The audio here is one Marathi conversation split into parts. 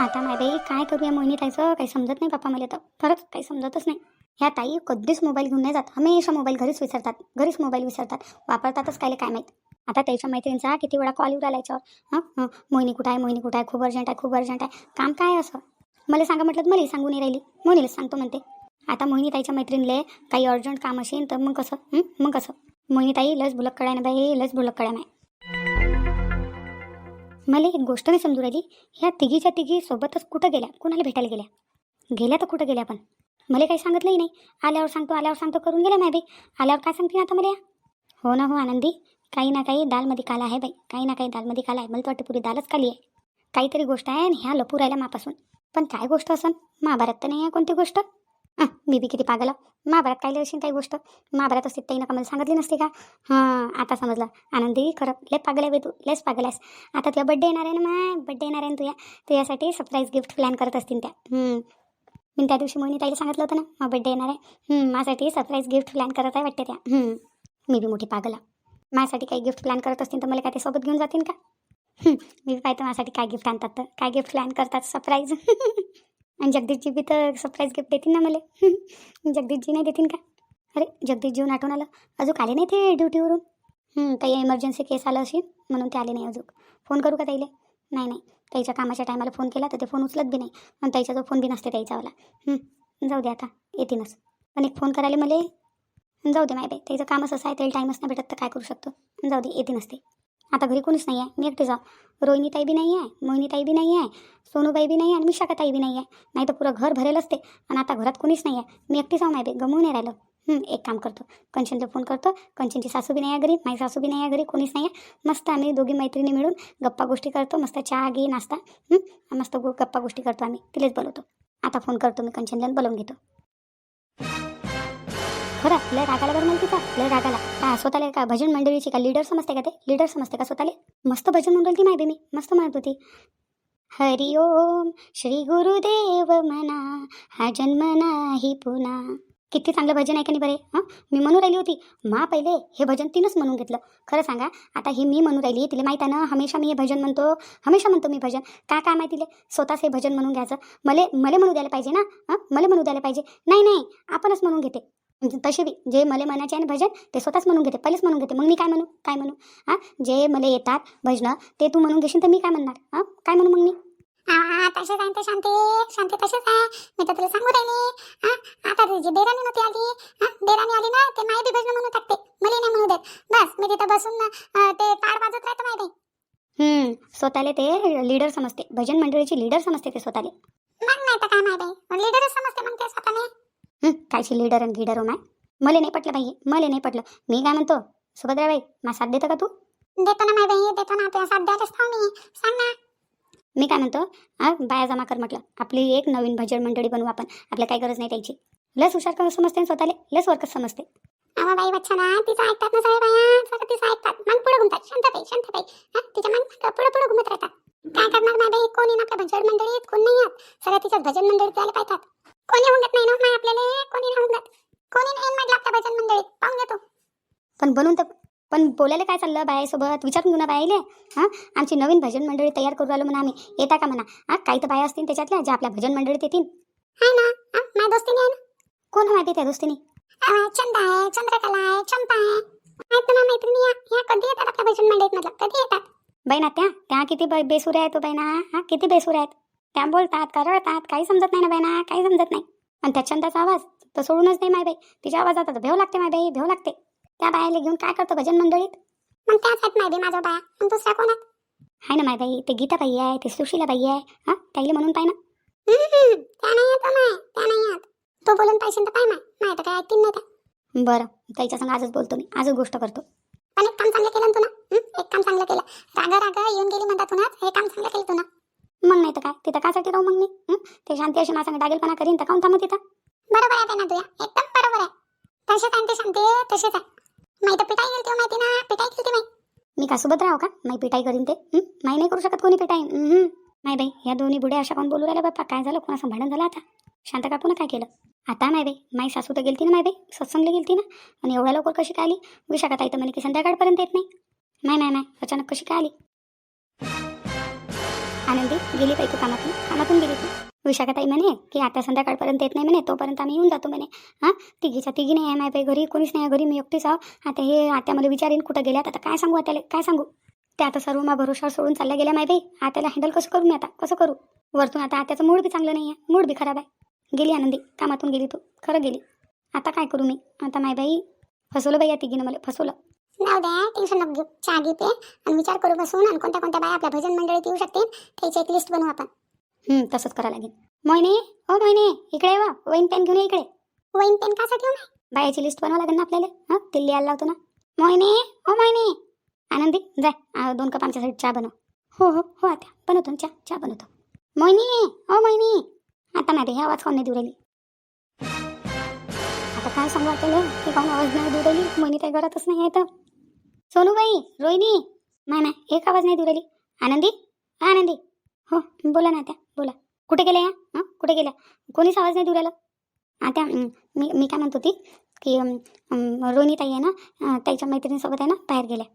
आता माय बाई काय करूया मोहिनीताईचं काही समजत नाही पप्पा मला तर. खरंच काही समजतच नाही. ह्या ताई कधीच मोबाईल घेऊन नाही जात. हमेशा मोबाईल घरीच विसरतात. घरीच मोबाईल विसरतात. वापरतातच काय काय माहीत? आता त्याच्या मैत्रिणीचा किती वेळा कॉल येऊ राहिला याच्यावर. हां? हां? मोहिनी कुठं आहे? मोहिनी कुठं आहे? खूप अर्जंट आहे खूप अर्जंट आहे. काम काय असं? मला सांगा म्हटलं तर मला सांगू नाही राहिली. मोहिनीला सांगतो म्हणते. आता मोहिनी ताईच्या मैत्रिणीले काही अर्जंट काम असेल तर मग कसं? मग कसं? मोहिनी ताई लस भुलक कळ्या ना बाई लस भुलक कळाय नाही मला एक गोष्ट नाही समजू राहिली. ह्या तिघीच्या तिघी सोबतच कुठं गेल्या? कुणाला भेटायला गेल्या? गेल्या तर कुठं गेल्या पण? मला काही सांगितलंही नाही. आल्यावर सांगतो आल्यावर सांगतो करून गेल्या नाही बाई. आल्यावर काय सांगते आता मला? या? हो ना हो आनंदी. काही ना काही दालमध्ये काला आहे बाई. काही ना काही दालमध्ये काला आहे. मला तर वाटतं पुरी दालच खाली आहे. काहीतरी गोष्ट आहे आणि ह्या लपू राहिल्या मापासून. पण काय गोष्ट असन? महाभारत तर नाही आहे कोणती गोष्ट. मी बी किती पागल. महाभारत काय असेल काही गोष्ट? महाभारत असते ताईनं का मला सांगितली नसते का? हां आता समजलं. आनंदी खरं लय पागल आहे तू लयच पागल आहेस. आता तुझा बड्डे येणार आहे ना माय? बड्डे येणार आहे ना तुझ्या? तुझ्यासाठी सरप्राईज गिफ्ट प्लॅन करत असतील त्या. मी त्या दिवशी मोहिनी ताईला सांगितलं होतं ना मग बड्डे येणार आहे. माझ्यासाठी सरप्राईज गिफ्ट प्लॅन करत आहे वाटते त्या. मी बी मोठी पागल माझ्यासाठी काही गिफ्ट प्लॅन करत असतील तर मला काय ते सोबत घेऊन जातील का? मी बी पाहतो माझ्यासाठी काय गिफ्ट आणतात तर. काय गिफ्ट प्लॅन करतात सरप्राईज आणि जगदीशजी बी तर सरप्राईज गिफ्ट देतील ना मला. जगदीशजी नाही देतील का? अरे जगदीश जीवन आठवून आलं. अजून आले नाही ते ड्युटीवरून काही इमर्जन्सी केस आलं असेल म्हणून ते आले नाही अजून. फोन करू का ताईले? नाही नाही. त्याच्या कामाच्या टायमाला फोन केला तर ते फोन उचलत बी नाही. आणि त्याचा जो फोन बी नसते त्याच्यावाला जाऊ दे आता येतीलच. पण एक फोन करायला मला. जाऊ दे माय बाई त्याचं कामच असं आहे त्याला टाईमच नाही भेटत तर काय करू शकतो? जाऊ दे येते नसते आता घरी कोणीच नाही आहे मी एकटे जाऊ. रोहिणीताई बी नाही आहे मोहिनीताई बी नाही आहे सोनूबाई बी नाही आहे आणि मिशाकाताई बी नाही आहे नाही तर पुरं घर भरेल असते आणि आता घरात कोणीच नाही आहे मी एकटी जाऊ माहिती बाई गमवून नाही राहिलं. एक काम करतो. कंचनला फोन करतो. कंचनची सासू बी नाही आहे घरी माझी सासू बी नाही आहे घरी कोणीच नाही आहे मस्त आम्ही दोघी मैत्रिणी मिळून गप्पा गोष्टी करतो मस्त चहा घे नाश्ता. मस्त गो- गप्पा गोष्टी करतो आम्ही. तिलाच बोलवतो. आता फोन करतो मी कंचनला बोलवून घेतो. खरं लय रागाला बरं म्हणते का लय रागाला. का स्वतःला का भजन मंडळीची का लीडर समजते का ते? लीडर समजते का स्वतःला? मस्त भजन म्हणून ती माहिती मी. मस्त म्हणत होती. हरि ओम श्री गुरुदेव म्हणा हा जन्म नाही पुन्हा किती चांगलं भजन आहे का नाही बरे? हां? मी म्हणू राहिली होती. मा पहिले हे भजन तिनंच म्हणून घेतलं. खरं सांगा आता हे मी म्हणू राहिली तिला माहीत आहे ना हमेशा मी हे भजन म्हणतो हमेशा म्हणतो मी भजन. का काय माहिती तिले? स्वतःच हे भजन म्हणून घ्यायचं. मले मले म्हणू द्यायला पाहिजे ना? हां? मले म्हणू द्यायला पाहिजे. नाही नाही आपणच म्हणून घेते. तसे बी जे मला म्हणायचे आहे ना भजन ते स्वतःच म्हणून घेते पहिलेच म्हणून घेते. मग मी काय म्हणू? काय म्हणू? हां? जे मला येतात भजनं ते तू म्हणून घेशील तर मी काय म्हणणार? हां? काय म्हणू मग मी? तसेच आहे ते शांती. शांती तसेच आहे. मी तर तुला सांगू राहिली. हां? आता तुझी बेराणी नव्हती आली. हां? बेराणी आली ना ते बी भजनं म्हणू टाकते. मला नाही म्हणू देत. बस मी तिथं बसून ते टाळ वाजत राहतो माहिती स्वतःला ते लीडर समजते. भजन मंडळीची लीडर समजते ते स्वतःला. मग नाही तर काय माहिती लीडरच समजते मग ते स्वतःने कायची लीडर आणि लीडर हो माय. मला नाही पटलं बाई मला नाही पटलं. मी काय म्हणतो सुभद्राबाई मा साथ देतं का तू? देतो ना माय बाई देतो ना. तुझ्या साथ द्यायलाच थांब मी. सांग ना. मी काय म्हणतो हा बाया जमा कर म्हटलं. आपली एक नवीन भजन मंडळी बनवू आपण. आपल्या काही गरज नाही त्याची. लस हुशार करून समजते ना स्वतःला. लस वर्कच समजते. अहो बाई बच्चा ना तिचं ऐकतात ना सगळ्या बाया. सगळं तिचं ऐकतात. मग पुढे घुमतात. शांतताई शांतताई हा तिच्या मग पुढे पुढे घुमत राहतात. काय करणार माय बाई? कोणी ना आपल्या भजन मंडळीत कोण नाही येत सगळ्या तिच्याच भजन मंडळीत जायला पाहतात. कोणी हुंगत नाही ना? माय आपल्याला कोणी नाही हुंगत कोणी नाही म्हटलं आपल्या भजन मंडळीत. पाहून घेतो. पण बनवून तर पण बोलायला काय चाललं बायासोबत? विचारून घेऊ ना बायाले. हां? आमची नवीन भजन मंडळी तयार करू राहिलो म्हणा आम्ही. येता का म्हणा? हां? काही तर बाया असतील त्याच्यातल्या ज्या आपल्या भजन मंडळीत येतील. आहे ना? हां? माझ्या दोस्तीने आहे ना? कोण माहिती त्या दोस्तीने? चंदा आहे चंद्रकला आहे चंपा आहे. आहेत ना मैत्रिणी? या ह्या कधी येतात आपल्या भजन मंडळीत? म्हटलं कधी येतात? बाई ना त्या त्या किती ब- बेसुऱ्या आहेत तो बाई ना हा? किती बेसुऱ्या आहेत? त्या बोलतात करळतात काही समजत नाही ना ना काही समजत नाही. आणि त्या चंदाचा आवाज तर सोडूनच नाही माय बाई. तिच्या आवाजात आता भेव लागते माय बाई भेव लागते. त्या बायाला घेऊन काय करतो भजन मंडळीत? मग त्याच आहेत माय बाई माझ्या बाया. मग दुसऱ्या कोण आहेत? आहे ना माय बाई ते गीता बाई आहे ते सुशीला बाई आहे. हा त्याला म्हणून पाय ना. त्या नाही येत माय त्या नाही तो बोलून पाहिजे तर पाय माय. माय तर काय ऐकतील नाही त्या. बरं त्याच्या संग आजच बोलतो मी आजच गोष्ट करतो. पण एक काम चांगलं केलं ना तू ना हं? एक काम चांगलं केलं. रागा रागा येऊन गेली म्हणतात तू ना हे काम चांगलं केलं तू ना मग नाही तर काय? तिथं कासाठी राहू मग मी? ते शांती अशी माझ्या संग डागेलपणा करीन तर काऊन थांबू तिथं? बरोबर आहे ना तुया. एकदम बरोबर आहे. तसेच आहे ते शांती. तसेच आहे. माही तर पिटाई गेलती हो माहिती ना? पिटाई केलती माही मी का सोबत राहू का? माई पिटाई करीन ते. हं? माई नाही करू शकत कोणी पिटाई. नाही बाई या दोन्ही बुड्या अशा कोण बोलू राहिल्या बाप्पा? काय झालं? कोणाचं भांडण झालं आता? शांत काकून काय केलं? आता नाही बाई माई सासू तर गेलती ना माय बाई. सत्संगला गेलती ना. आणि एवढ्या लवकर कशी काय आली? विशाखा ताई तर म्हणे की संध्याकाळपर्यंत येत नाही. नाही नाही नाही अचानक कशी काय आली? आनंदी गेली बाई तू कामातून कामातून गेली तू विशाखाताई म्हणे की आता संध्याकाळपर्यंत येत नाही म्हणे तोपर्यंत आम्ही येऊन जातो म्हणे. हां? तिघीच्या तिघी नाही आहे माय बाई घरी कोणीच नाही आहे घरी मी एकटीच आहो. आता हे आता मला विचारेन कुठं गेल्यात आता काय सांगू आता काय सांगू? ते आता सर्व मा भरोशावर सोडून चालल्या गेल्या माय बाई आत्याला हँडल कसं करू मी आता? कसं करू? वरतून आता आत्याचं मूड बी चांगलं नाही आहे मूड बी खराब आहे. गेली आनंदी कामातून गेली तू. खरं गेली. आता काय करू मी? आता माय बाई फसवलं बाई या तिघीनं मला फसवलं. जाऊ द्या टेन्शन नको घेऊ. चहा घे पे. आणि विचार करू बसून आणि कोणत्या कोणत्या बाया आपल्या भजन मंडळीत येऊ शकतील त्याची एक लिस्ट बनवू आपण. हं, तसंच करावं लागेल. मोहिनी ओ मोहिनी इकडे वा वहीन पेन घेऊन ये इकडे. वहीन पेन कसा घेऊन बायाची लिस्ट बनवा लागेल ना आपल्याला? हां ते लिहायला लावतो ना. मोहिनी ओ मोहिनी. आनंदी आ, दोन कप आमच्यासाठी चहा बनव. हो हो हो आता. बनवतो ना चहा चहा बनवतो. मोहिनी ओ मोहिनी. आता नाही हे आवाज कोण नाही देऊ राहिली. आता काय सांगू आपल्याला की कोण आवाज नाही देऊ राहिली. मोहिनी काही घरातच नाही आहे तर. सोनूबाई रोहिणी. नाही नाही एक आवाज नाही देऊ राहिली. आनंदी? हा आनंदी. हो बोला ना त्या बोला. कुठे गेल्या या? हां कुठे गेल्या? कोणीच आवाज नाही देऊ आता मी मी काय म्हणत होती की रोहिणी ताई आहे ना त्याच्या ताईच्या मैत्रिणीसोबत आहे ना बाहेर गेल्या.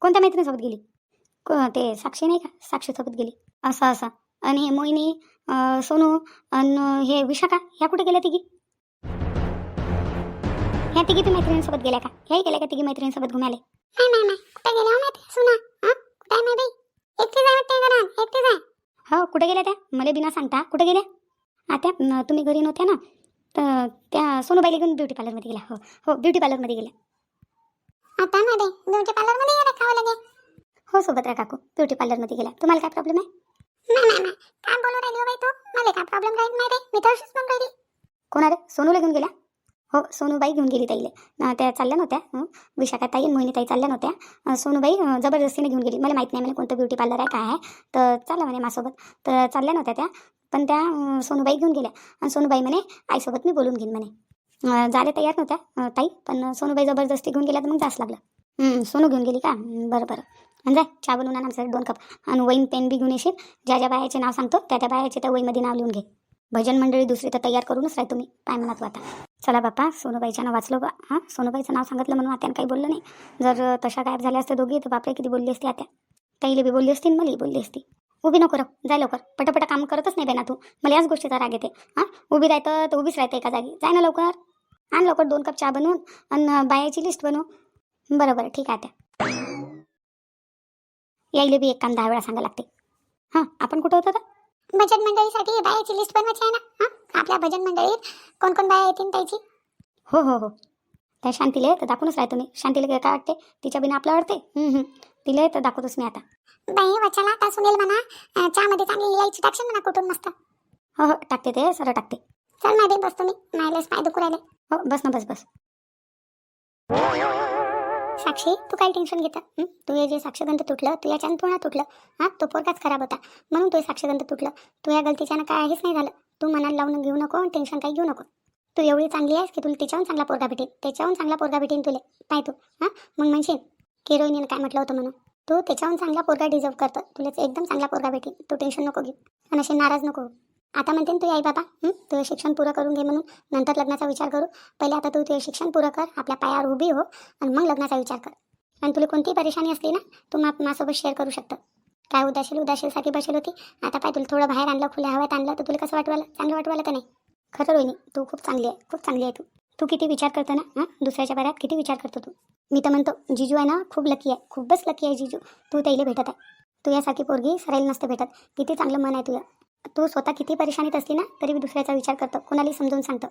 कोणत्या मैत्रिणीसोबत गेली? को- ते साक्षी नाही का? साक्षीसोबत गेली. असं असं. आणि हे मोहिनी सोनू आणि हे विशाखा ह्या कुठे गेल्या तिघी? ह्या तिघी तू मैत्रिणींसोबत गेल्या का? ह्याही गेल्या का तिघी मैत्रिणींसोबत घुमाले नाही नाही कुठे गेले हो माहिती सुना. हा? कुठे आहे माहिती? एकटीच आहे वाटते घरात एकटीच आहे हो कुठे गेल्या त्या? मला बिना सांगता. कुठे गेल्या? आता तुम्ही घरी नव्हत्या ना? तर त्या सोनूबाईला घेऊन ब्युटी पार्लरमध्ये गेल्या. हो हो ब्युटी पार्लरमध्ये गेल्या. आता मध्ये ब्युटी पार्लरमध्ये गेला खावं लगे हो सुभद्रा काकू. ब्युटी पार्लरमध्ये गेल्या. तुम्हाला काय प्रॉब्लेम आहे? नाही नाही नाही. काय बोलू राहिली हो बाई तू? मला काय प्रॉब्लेम राहील माहिती मी तर अशीच म्हणून राहिली कोण आले? सोनूला घेऊन गेल्या? हो सोनूबाई घेऊन गेली ताईले. त्या चालल्या नव्हत्या विशाखा विशाखाताई मोहिनी ताई चालल्या नव्हत्या. सोनूबाई जबरदस्तीने घेऊन गेली. मला माहीत नाही म्हणे कोणतं ब्युटी पार्लर आहे काय आहे. तर चालला म्हणे माझ्यासोबत तर चालल्या नव्हत्या त्या. पण त्या सोनूबाई घेऊन गेल्या. आणि सोनूबाई म्हणे आईसोबत मी बोलून घेईन म्हणे. झाल्या जायला तयार नव्हत्या ताई. पण सोनूबाई जबरदस्ती घेऊन गेल्या तर मग जास लागलं. सोनू घेऊन गेली का? बरं बरं. आणि जाय चहा बनवून आण दोन कप. आणि वहीन पेन बी घेऊन येशील. ज्या ज्या बायाचे नाव सांगतो त्या त्या बायाचे त्या वहीमध्ये नाव लिहून घे. भजन मंडळी दुसरी तर तयार करूनच राह तुम्ही. काय म्हणत तू आता? चला बाप्पा सोनूबाईच्या नाव वाचलो बा. हां सोनूबाईचं नाव सांगितलं म्हणून आत्यानं काही बोललं नाही. जर तशा गायब झाल्या असत्या दोघी तर बापरे किती बोलली असती आत्या. ताईले बी बोलली असती मला मलाही बोलली असती. उभी नको रह जाय लवकर. पटापटा काम करतच नाही बेना तू. मला याच गोष्टीचा राग येते. हां उभी राहतं तर उभीच राहते एका जागी. जाय ना लवकर. आण लवकर दोन कप चहा बनवून आणि बायाची लिस्ट बनवू. बरं बरं ठीक आहे त्या यायले बी एक काम दहा वेळा सांगायला लागते. हां आपण कुठं होतो तर भजन मंडळीसाठी बायाची लिस्ट बनवायची आहे ना? हा? आपल्या भजन मंडळीत कोण कोण बाया येतील त्याची? हो हो हो. त्या शांतीले तर दाखवूनच राहतो मी. शांतीला काय वाटते? तिच्या बिना आपलं वाटते हं, हं. तिला तर दाखवतोच मी आता. बाई वचाला आता सुनेल म्हणा. चहामध्ये चांगली इलायची टाकशील म्हणा कुठून मस्त? हो हो. टाकते ते सरळ टाकते. चल माहिती बसतो मी. मायलेच पाय दुखू राहिले. हो बस ना बस बस. साक्षी तू काय टेन्शन घेता. तू हे जे साक्षगंध तुटलं तू याच्यानं पूर्ण तुटलं. हां? तो पोरगाच खराब होता. म्हणून तू साक्षगंध तुटलं. तू या गलतीच्यानं आहेच नाही झालं. तू मनाला लावून घेऊ नको टेन्शन काही घेऊ नको. तू एवढी चांगली आहेस की तुला तिच्याहून चांगला पोरगा भेटेल. त्याच्याहून चांगला पोरगा भेटेल तुले. पाय तू. हां? मग म्हणशील की रोहिणीनं काय म्हटलं होतं म्हणून? तू त्याच्याहून चांगला पोरगा डिझर्व करतं. तुला एकदम चांगला पोरगा भेटेल. तू टेन्शन नको घे आणि असे नाराज नको आता म्हणते ना तू आई बाबा तुझं शिक्षण पुरं करून घे म्हणून. नंतर लग्नाचा विचार करू. पहिले आता तू तुझं शिक्षण पुरं कर. आपल्या पायावर उभी हो आणि मग लग्नाचा विचार कर. आणि तुला कोणतीही परेशानी असली ना तू मा माझ्यासोबत शेअर करू शकतं. काय उदाशील उदाशीलसाठी बसेल होती. आता पाय तुला थोडं बाहेर आणलं खुल्या हव्यात आणलं तर तुला कसं वाटवायला चांगलं वाटवायला का नाही? खरं रोहिणी तू खूप चांगली आहे खूप चांगली आहे तू. तू किती विचार करतो ना हां? दुसऱ्याच्या बऱ्यात किती विचार करतो तू? मी तर म्हणतो जिजू आहे ना खूप लकी आहे. खूपच लकी आहे जिजू. तू त्याला भेटत आहे. तू यासारखी पोरगी सरायला नसते भेटत. किती चांगलं मन आहे तुझं. तू स्वतः किती परेशानीत असली ना तरी मी दुसऱ्याचा विचार करतो. कोणालाही समजून सांगतो.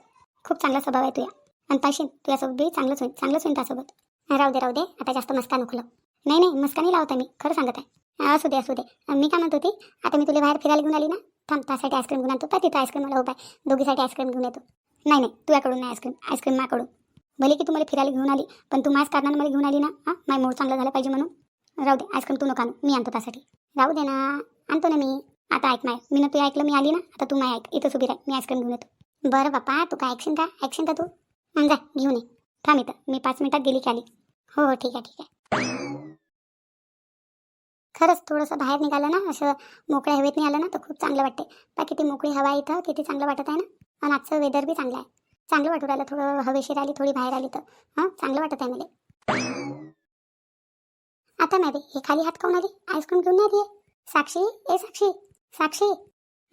खूप चांगला स्वभाव आहे तुझ्या. आणि पाशीन तुझ्यासोबत बी चांगलंच होईल. चांगलंच होईल त्यासोबत. राहू दे राहू दे. आता जास्त मस्का नको नाही नाही मस्का नाही लावत मी. खरं सांगत आहे. असू दे असू दे. मी काय म्हणत होती आता मी तुला बाहेर फिरायला घेऊन आली ना? थांब त्यासाठी आईस्क्रीम घेऊन आणतो. तर तिथं आईस्क्रीम मला उभा आहे दोघीसाठी आईस्क्रीम घेऊन येतो. नाही नाही तुझ्याकडून नाही आईस्क्रीम आईस्क्रीम माकडून. भले की तू मला फिरायला घेऊन आली पण तू माझ्याच कारणानं मला घेऊन आली ना? हां माझं मूड चांगलं झालं पाहिजे म्हणून? राहू दे आईस्क्रीम तू नको मी आणतो त्यासाठी. राहू दे ना. आणतो ना मी. आता ऐक माय मी ना तू ऐकलं मी आली ना आता तू माय ऐक इथं उभी राह मी आईस्क्रीम घेऊन येतो. बरं बाप्पा तू काय ऐकशील का ऐकशील का तू? मग जा घेऊन ये. थांब इथं मी पाच मिनिटात गेली की आली हो हो ठीक आहे ठीक आहे. खरंच थोडंसं बाहेर निघालं ना असं मोकळ्या हवेत नाही आलं ना तर खूप चांगलं वाटते. बा किती मोकळी हवा आहे इथं किती चांगलं वाटत आहे ना. आणि आजचं वेदर बी चांगलं आहे. चांगलं वाटू राहिलं थोडं हवेशीर आली थोडी बाहेर आली तर. हां चांगलं वाटत आहे मला. आता नाही रे हे खाली हात खाऊन आली? आईस्क्रीम घेऊन नाही साक्षी ए साक्षी. साक्षी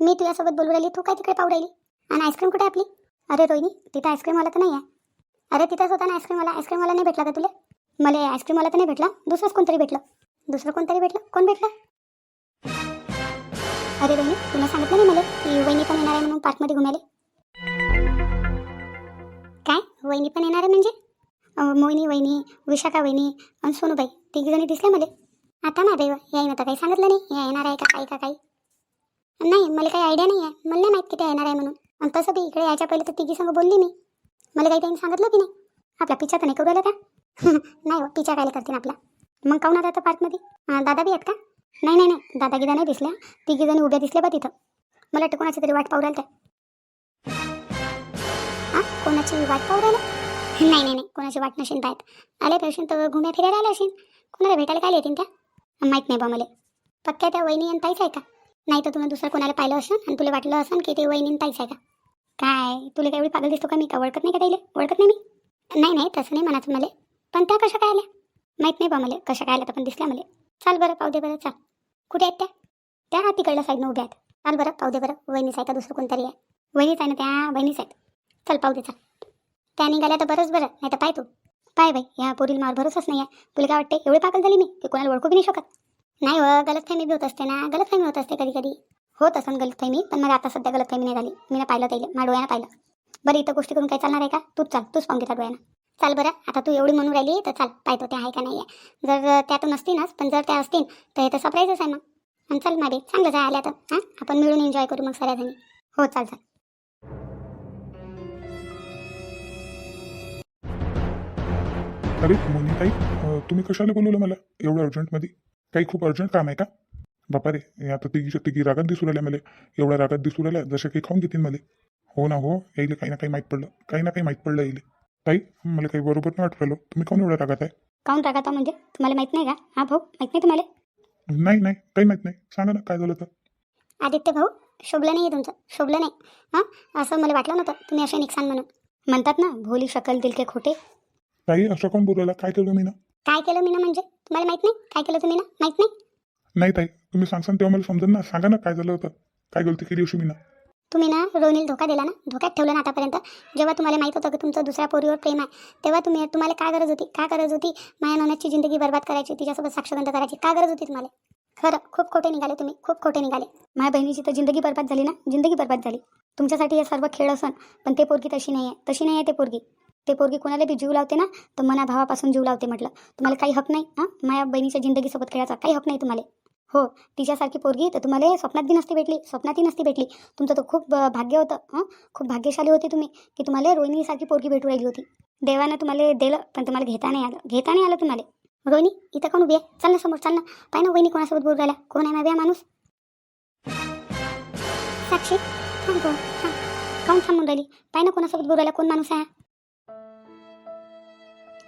मी तुझ्यासोबत बोलू राहिली तू काय तिकडे पाहू राहिली? आणि आईस्क्रीम कुठे आपली? अरे रोहिणी तिथं आईस्क्रीमवाला तर नाही आहे. अरे तिथंच होता ना आईस्क्रीमवाला आईस्क्रीमवाला नाही भेटला का तुला? मला आईस्क्रीमवाला तर नाही भेटला. दुसरंच कोणतरी भेटलं. दुसरं कोणतरी भेटलं? कोण भेटलं? अरे रोहिणी तुला सांगितलं नाही मला की वहिनी पण येणार आहे म्हणून पार्कमध्ये घुमाले काय? वहिनी पण येणार आहे म्हणजे? अं, मोहिनी वहिनी विशाखा वहिनी आणि सोनूबाई तिघी जणी दिसल्या मला. आता ना देव यायनं तर काही सांगितलं नाही? या येणार आहे का? काही का काही? नाही मला काही आयडिया नाही आहे मला नाही माहीत येणार आहे म्हणून. आणि तसं बी इकडे यायच्या पहिले तर तिघी संग बोलली मी. मला काही त्यांनी सांगितलं की नाही. आपला पिच्छा तर नाही करू राहिला का नाही हो पिच्छा काय करतील आपला मग काऊन आता पार्कमध्ये? दादा बी आहेत का? नाही नाही नाही. दादा गिदा नाही दिसल्या. तिघी जणी उभ्या दिसल्या बा तिथं. मला वाटतं कोणाची तरी वाट पाहू राहिल्या त्या. हां? कोणाची वाट पाहू नाही नाही नाही. कोणाची वाट नशीन पाहत. आले पेशन तर घुम्या फिरायला आले असेल कोणाला भेटायला काय येतील त्या? माहीत नाही बा मला. पक्क्या त्या वहिनी आणि ताईच आहे का? नाही तर तुम्ही दुसरं कोणाला पाहिलं असेल आणि तुला वाटलं असेल की ते वहिनी आणि ताईच आहे का काय? तुला काय एवढी पागल दिसतो का मी? का ओळखत नाही का ताईले ओळखत नाही मी? नाही नाही तसं नाही म्हणायचं मला. पण त्या कशा काय आल्या? माहीत नाही बा मला. कशा काय आल्या तर पण दिसल्या मला. चाल बरं पाहू दे बरं चाल. कुठे आहेत त्या? त्या हा तिकडल्या साईडनं उभ्या आहेत. चाल बरं पाहू दे बरं. वहिनीच आहे का दुसरं कोणतरी आहे? वहिनीच आहे ना त्या? बहिणीच आहेत. चल पाहू दे चाल. त्या निघाल्या तर बरंच बरं. नाही तर पाय तू. पाय बाई या पोरील मार भरोसाच नाही आहे. तुला काय वाटते एवढी पागल झाली मी की कोणाला ओळखू बी नाही शकत. नाही हो गलतफहमी बी होत असते ना. गलतफहमी होत असते कधी कधी होत असं गलतफहमी पण मला आता सध्या गलतफहमी नाही झाली. मी ना पाहिलं त्याला माझ्या डोळ्यानं पाहिलं. बरं इथं गोष्टी करून काय चालणार आहे का? तूच चाल तूच पाहून घेता डोळ्यानं. चाल बरं आता तू एवढी म्हणून राहिली तर चाल पाहतो ते आहे का नाही आहे. जर त्या तर नसतीनच पण जर त्या असतील तर हे तर सरप्राईजच आहे मग. आणि चल मागे चांगलं जाय आल्या तर हां? आपण मिळून एन्जॉय करू मग सगळ्याजणी. हो चाल चाल. अरे मोनिताई अं, तुम्ही कशाला बोलवलं मला एवढं अर्जंटमध्ये काही खूप अर्जंट काम आहे का? बापा रे आता तिघी तिघी रागात दिसू राहिल्या मला. एवढ्या रागात दिसू राहिल्या जशा काही खाऊन घेतील मला. हो ना हो यायला काही ना काही माहीत पडलं. काही ना काही माहीत पडलं यायला. ताई मला काही बरोबर नाही राहिलं. तुम्ही काऊन एवढ्या रागात आहे? काऊन रागाता म्हणजे? तुम्हाला माहीत नाही का? हा भाऊ माहीत नाही तुम्हाला? नाही नाही काही माहीत नाही. सांगा ना काय झालं तर? आदित्य भाऊ शोभलं नाही आहे तुमचं. शोभलं नाही. हां? असं मला वाटलं नव्हतं. तुम्ही असे निघसान म्हणून. म्हणतात ना भोली शकल दिल के खोटे. ताई असं कोण बोलायला? काय केलं मी ना? काय केलं मी ना म्हणजे? तुम्हाला माहीत नाही? काय केलं तुम्ही ना? माहीत नाही? नाही ताई तुम्ही सांगसान तेव्हा मला समजेल ना. सांगा ना काय झालं होतं. काय गलती केली अशी मी ना तुम्ही ना रोहिणीला धोका दिला ना? धोक्यात ठेवलं ना आतापर्यंत. जेव्हा तुम्हाला माहीत होतं की तुमचं दुसऱ्या पोरीवर प्रेम आहे तेव्हा तुम्ही तुम्हाला काय गरज होती? काय गरज होती? माया नवनाची जिंदगी बर्बाद करायची तिच्यासोबत साक्षगंध करायची. काय गरज होती तुम्हाला? खरं खूप खोटे निघाले तुम्ही. खूप खोटे निघाले. माझ्या बहिणीची तर जिंदगी बरबाद झाली ना? जिंदगी बरबाद झाली. तुमच्यासाठी हे सर्व खेळ असन पण ते पोरगी तशी नाही आहे तशी नाही आहे ते पोरगी. ते पोरगी कोणाला बी जीव लावते ना तर मना भावापासून जीव लावते म्हटलं. तुम्हाला काही हक नाही हां? माझ्या बहिणीच्या जिंदगीसोबत खेळायचा काही हक नाही तुम्हाला. हो तिच्यासारखी पोरगी तर तुम्हाला स्वप्नात बी नसती भेटली स्वप्नातही नसती भेटली. तुमचं तर खूप भाग्य होतं हां? खूप भाग्यशाली होते तुम्ही की तुम्हाला रोहिणीसारखी पोरगी भेटू राहिली होती. देवानं तुम्हाला दिलं पण तुम्हाला घेता नाही आलं. घेता नाही आलं तुम्हाला. रोहिणी इथं कोण उभी आहे? चल ना समोर चल ना. पाय ना वहिनी कोणासोबत बोलू राहिला कोण आहे माझ्या माणूस? साक्षी थांब गं, थांब. काऊन थांबून राहिली? पाय ना कोणासोबत बोलू राहिला कोण माणूस आहे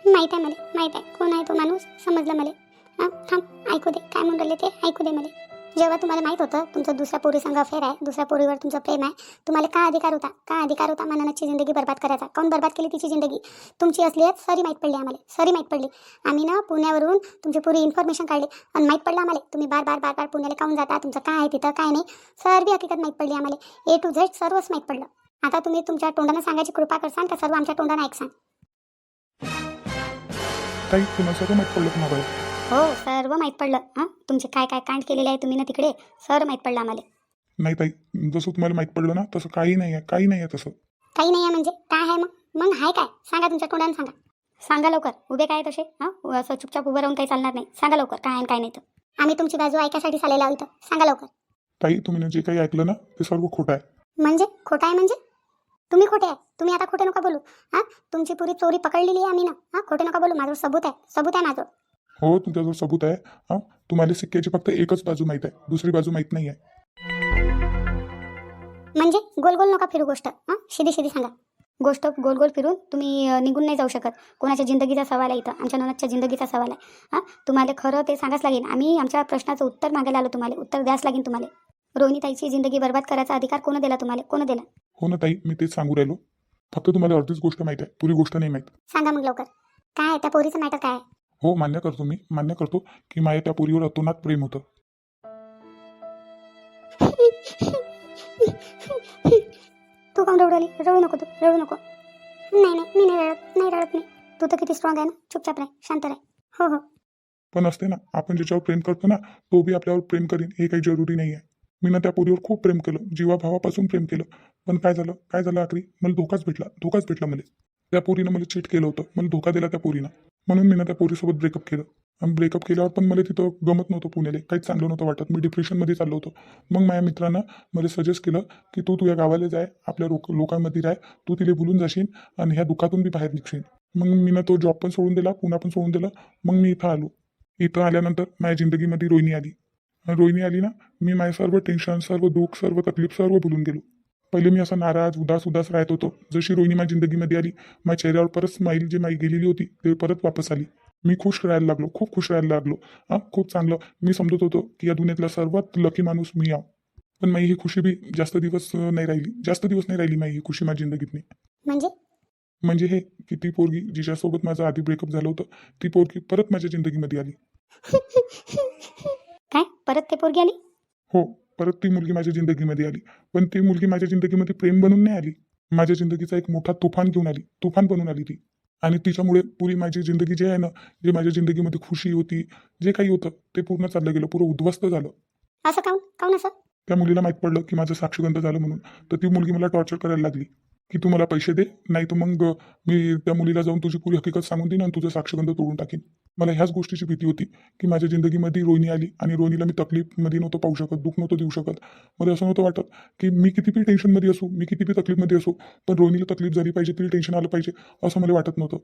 माहीत आहे मला माहीत आहे. कोण आहे तो माणूस? समजलं मला. हां थांब ऐकू दे. काय म्हणून राहिले ते? ऐकू दे मला. जेव्हा तुम्हाला माहीत होतं तुमचं दुसऱ्या पोरी संघ अफेअर आहे दुसऱ्या पोरीवर तुमचं प्रेम आहे तुम्हाला का अधिकार होता? का अधिकार होता माननाची जिंदगी बर्बाद करायचा? काऊन बर्बाद केली तिची जिंदगी? तुमची असली आहे सरी माहीत पडली आम्हाला. सरी माहीत पडली. आम्ही ना पुण्यावरून तुमची पुरी इन्फॉर्मेशन काढली. आणि माहीत पडलं आम्हाला. तुम्ही बार बार बार बार पुण्याला काऊन जाता? तुमचं काय आहे तिथं? काय नाही? सर्व हकीकत माहीत पडली आम्हाला. ए टू झेड सर्वच माहीत पडलं. आता तुम्ही तुमच्या तोंडानं सांगायची कृपा करसान का? सर्व आमच्या तोंडानं ऐकसान. ताई तुम्हाला सगळं माहीत पडलं मोबाईल हो सर्व माहीत पडलं. हां तुमचे काय काय कांड केलेले आहे तुम्ही ना तिकडे? सर माहीत पडलं आम्हाला. नाही ताई जसं तुम्हाला माहीत पडलं ना तसं काही नाही आहे काही नाही आहे तसं. काही नाही आहे म्हणजे? काय आहे मग? मग आहे काय? सांगा तुमच्या तोंडानं सांगा. सांगा लवकर. उभे काय तसे? हां असं चुपचाप उभं राहून काही चालणार नाही. सांगा लवकर काय आहे आणि काय नाही तर. आम्ही तुमची बाजू ऐकायसाठी आलेलो आहोत. सांगा लवकर. ताई तुम्ही जे काही ऐकलं ना ते सर्व खोटं आहे. म्हणजे? खोटं आहे म्हणजे? तुम्ही खोटे आहे. तुम्ही आता खोटे नका बोलू. हां? तुमची पुरी चोरी पकडलेली आहे आम्ही ना. हां? खोटे नका बोलू. माझं सबूत आहे. सबूत आहे माझं. हो तुमच्याजवळ सबूत आहे. हां? तुम्हाला सिक्क्याची फक्त एकच बाजू माहीत आहे. दुसरी बाजू माहीत नाही आहे. म्हणजे गोल गोल नका फिरू गोष्ट. हां? शिदी शिदी सांगा. गोष्ट गोल गोल फिरून तुम्ही अं, निघून नाही जाऊ शकत. कोणाच्या जिंदगीचा सवाल आहे इथं. आमच्या ननदच्या जिंदगीचा सवाल आहे. हां? तुम्हाला खरं ते सांगाच लागेल. आम्ही आमच्या प्रश्नाचं उत्तर मागायला आलो तुम्हाला. उत्तर द्यास लागेल तुम्हाला. रोहिणीताईची जिंदगी बर्बाद करायचा अधिकार कोण दिला तुम्हाला? कोण दिला? हो ना ताई मी तेच सांगू राहिलो. फक्त तुम्हाला अर्धीच गोष्ट माहीत आहे. पुरी गोष्ट नाही माहीत. सांगा मग लवकर. काय आहे? त्या पोरीचं मॅटर काय आहे? हो मान्य करतो मी. मान्य करतो की माझ्या त्या पुरीवर अतोनात प्रेम होतं. तू काऊन रडवली? रडू नको तू. रडू नको. नाही नाही. मी नाही रडत. नाही रडत मी. तू तर किती स्ट्रॉंग आहे ना? चुपचाप राह. शांत राह. हो हो. पण असते ना आपण ज्याच्यावर प्रेम करतो ना तो बी आपल्यावर प्रेम करीन. हे काही जरुरी नाही आहे मी ना त्या पोरीवर खूप प्रेम केलं. जीवाभावापासून प्रेम केलं. पण काय झालं? काय झालं आखरी? मला धोकाच भेटला. धोकाच भेटला मला. त्या पोरीनं मला चीट केलं होतं. मला धोका दिला त्या पोरीनं. म्हणून मी ना त्या पोरीसोबत ब्रेकअप केलं. आणि ब्रेकअप केल्यावर पण मला तिथं गमत नव्हतं पुण्याला. काहीच चांगलं नव्हतं वाटत. मी डिप्रेशनमध्ये चाललो होतो. मग माझ्या मित्रानं मला सजेस्ट केलं की तू तुझ्या गावाला जाय. आपल्या लोक लोकांमध्ये राह. तू तिला भुलून जाशील आणि ह्या दुःखातून बी बाहेर निघशील. मग मी ना तो जॉब पण सोडून दिला. पुन्हा पण सोडून दिलं. मग मी इथं आलो. इथं आल्यानंतर माझ्या जिंदगीमध्ये रोहिणी आली. रोहिणी आली ना मी माझे सर्व टेन्शन सर्व दुःख सर्व तकलीफ सर्व भुलून गेलो. पहिले मी असं नाराज उदास उदास राहत होतो. जशी रोहिणी माझ्या जिंदगीमध्ये आली माझ्या चेहऱ्यावर परत स्माईल जी माझी गेलेली होती ते परत वापस आली. मी खुश राहायला लागलो खूप खुश राहायला लागलो. हां खूप चांगलं. मी समजत होतो की या दुनियातला सर्वात लकी माणूस मी आहो. पण माझी ही खुशी बी जास्त दिवस नाही राहिली. जास्त दिवस नाही राहिली माझी ही खुशी माझ्या जिंदगीतनी म्हणजे? म्हणजे हे की ती पोरगी जिच्यासोबत माझं आधी ब्रेकअप झालं होतं ती पोरगी परत माझ्या जिंदगीमध्ये आली. काय? परत ते पोरगी आली? हो. परत ती मुलगी माझ्या जिंदगीमध्ये आली. पण ती मुलगी माझ्या जिंदगीमध्ये प्रेम बनून नाही आली. माझ्या जिंदगीचा एक मोठा तुफान घेऊन आली. तुफान बनून आली ती. आणि तिच्यामुळे पुरी माझी जिंदगी जे आहे ना जे माझ्या जिंदगीमध्ये खुशी होती जे काही होतं ते पूर्ण चाललं गेलं. पुरं उद्ध्वस्त झालं. असं काऊन? काऊन असं? त्या मुलीला माहीत पडलं की माझं साक्षगंध झालं म्हणून. तर ती मुलगी मला टॉर्चर करायला लागली. की तू मला पैसे दे नाही तर मग मी त्या मुलीला जाऊन तुझी पुरी हकीकत सांगून देईन आणि तुझं साक्षगंध तोडून टाकेन. मला ह्याच गोष्टीची भीती होती की माझ्या जिंदगीमध्ये रोहिणी आली आणि रोहिणीला मी तकलीफमध्ये नव्हतं पाहू शकत दुःख नव्हतं देऊ शकत. मला असं नव्हतं वाटत की मी किती बी टेन्शनमध्ये असू मी किती बी तकलीफमध्ये असू पण रोहिणीला तकलीफ झाली पाहिजे तिला टेन्शन आलं पाहिजे असं मला वाटत नव्हतं.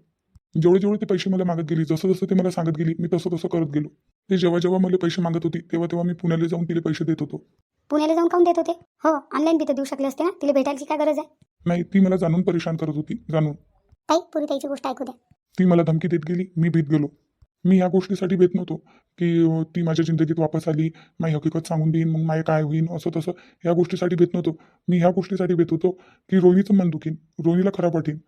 जेवढे जेवढे ते पैसे मला मागत गेली जसं जसं ते मला सांगत गेली मी तसं तसं करत गेलो. ते जेव्हा जेव्हा मला पैसे मागत होती तेव्हा तेव्हा मी पुण्याला जाऊन तिला पैसे देत होतो. पुण्याला जाऊन काऊन देत होते? हो ऑनलाईन बी तर देऊ शकले असते ना? तिला भेटायची काय गरज आहे? नाही ती मला जाणून परेशान करत होती जाणून. ताई पुरी ताईची गोष्ट ऐकू द्या. ती मला धमकी देत गेली मी भीत गेलो. मी या गोष्टीसाठी भेट नव्हतो की अं, ती माझ्या जिंदगीत वापस आली माझी हकीकत सांगून देईन मग माझे काय होईन असं तसं या गोष्टीसाठी भेट नव्हतो. मी ह्या गोष्टीसाठी भेट होतो की रोहिणीचं मन दुखीन रोहिणीला खराब वाटेन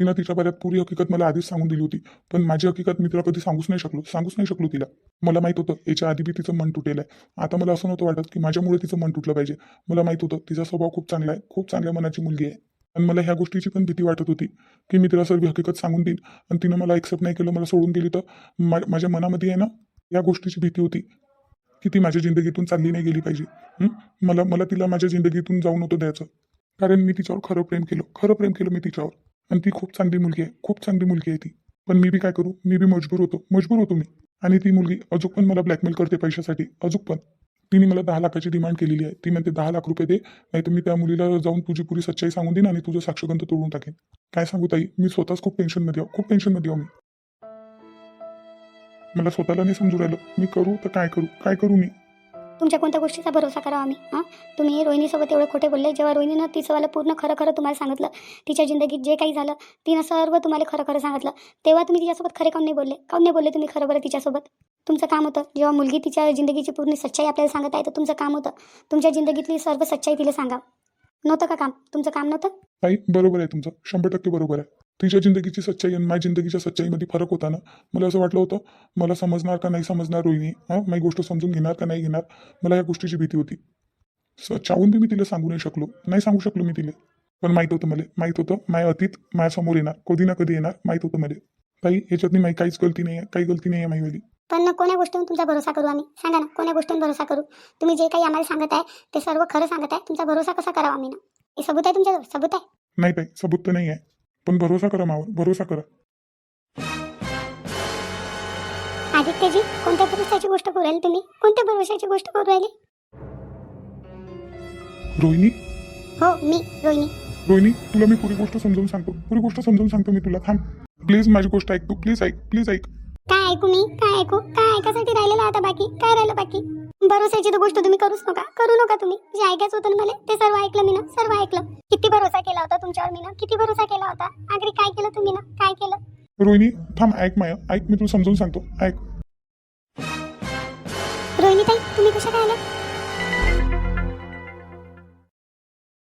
तिनं तिच्या बऱ्यात पुरी हकीकत मला आधीच सांगून दिली होती. पण माझी हकीकत मी तिला कधी सांगूच नाही शकलो सांगूच नाही शकलो तिला. मला माहीत होतं याच्या आधी बी तिचं मन तुटेलं आहे आता मला असं नव्हतं वाटत की माझ्यामुळे तिचं मन तुटलं पाहिजे. मला माहीत होतं तिचा स्वभाव खूप चांगला आहे खूप चांगल्या मनाची मुलगी आहे. आणि मला ह्या गोष्टीची पण भीती वाटत होती की मी तिला सर्व हकीकत सांगून देईन. आणि तिनं मला एक्सेप्ट नाही केलं मला सोडून गेली तर माझ्या मनामध्ये आहे ना या गोष्टीची भीती होती की ती माझ्या जिंदगीतून चालली नाही गेली पाहिजे. मला मला तिला माझ्या जिंदगीतून जाऊन होतं द्यायचं. कारण मी तिच्यावर खरं प्रेम केलं खरं प्रेम केलं मी तिच्यावर. आणि ती खूप चांगली मुलगी आहे. खूप चांगली मुलगी आहे ती. पण मी बी काय करू? मी बी मजबूर होतो. मजबूर होतो मी. आणि ती मुलगी अजून पण मला ब्लॅकमेल करते पैशासाठी. अजून पण. तिने मला दहा लाखाची डिमांड केलेली आहे. ती म्हणते दहा लाख रुपये दे. नाही तर मी त्या मुलीला जाऊन तुझी पुरी सच्चाई सांगून देईन आणि तुझं साक्षगंध तोडून टाकेन. काय सांगू ताई? मी स्वतःच खूप टेन्शनमध्ये आहो. खूप टेन्शनमध्ये आहो मी. मला स्वतःला नाही समजू राहिलं. मी करू तर काय करू? काय करू मी? तुमच्या कोणत्या गोष्टीचा भरोसा करावा आम्ही? हां? तुम्ही रोहिणीसोबत एवढं खोटे बोलले जेव्हा रोहिणीनं तिचंवालं पूर्ण खरं खरं तुम्हाला सांगितलं तिच्या जिंदगीत जे काही झालं तिनं सर्व तुम्हाला खरं खरं सांगितलं तेव्हा तुम्ही तिच्यासोबत खरे काऊन नाही बोलले? काऊन नाही बोलले तुम्ही खरं बरं तिच्यासोबत? तुमचं काम होतं जेव्हा मुलगी तिच्या जिंदगीची पूर्ण सच्चाई आपल्याला सांगत आहे तर तुमचं काम होतं. तुमच्या जिंदगीतली सर्व सच्चाई तिला सांगा नव्हतं का काम? तुमचं काम नव्हतं? ताई बरोबर आहे तुमचं. शंभर टक्के बरोबर आहे. तिच्या जिंदगीची सच्चाई आणि माझ्या जिंदगीच्या सच्चाईमध्ये फरक होता ना? मला असं वाटलं होतं मला समजणार का नाही समजणार रोहिणी? हां? माझी गोष्ट समजून घेणार का नाही घेणार? मला या गोष्टीची भीती होती. स चावून बी मी तिला सांगू नाही शकलो. नाही सांगू शकलो मी तिला. पण माहीत होतं मला. माहीत होतं माझ्या अतीत माझ्यासमोर येणार. कधी ना कधी येणार. माहीत होतं मला. ताई याच्यातनी माझी काहीच गलती नाही आहे काही गलती नाही आहे माझीवाली पण कोण्या गोष्टीवर तुमचा भरोसा करू आम्ही? सांगा ना कोण्या गोष्टीवर भरोसा करू? तुम्ही जे काही आम्हाला सांगत आहे ते सर्व खरं सांगत आहे. तुमचा भरोसा कसा करावा आम्ही ना? हे सबूत आहे तुमच्याजवळ? सबूत आहे? नाही ताई सबूत तर नाही आहे पण भरोसा करा मावर भरोसा करा. आदित्यजी कोणत्या भरोशाची गोष्ट करू राहिले तुम्ही? कोणत्या भरोशाची गोष्ट करू राहिले? रोहिणी? हो मी रोहिणी. रोहिणी तुला मी पुरी गोष्ट समजावून सांगतो. पुरी गोष्ट समजावून सांगतो मी तुला. थांब. प्लीज माझी गोष्ट ऐक तू. प्लीज ऐक प्लीज ऐक. काय ऐकू मी? काय ऐकू? काय ऐकासाठी राहिलेलं आता बाकी? काय राहिलं बाकी? भरोसाची तर गोष्ट तुम्ही करूच नका. करू नका तुम्ही. जे ऐकायचं होतं ना मला ते सर्व ऐकलं मी ना सर्व ऐकलं. किती भरोसा केला होता तुमच्यावर मी ना किती भरोसा केला होता? आखरी काय केलं तुम्ही ना? काय केलं? रोहिणी थांब ऐक माया. ऐक मी तुला समजावून सांगतो. ऐक. रोहिणी ताई तुम्ही कशा काय आल्या?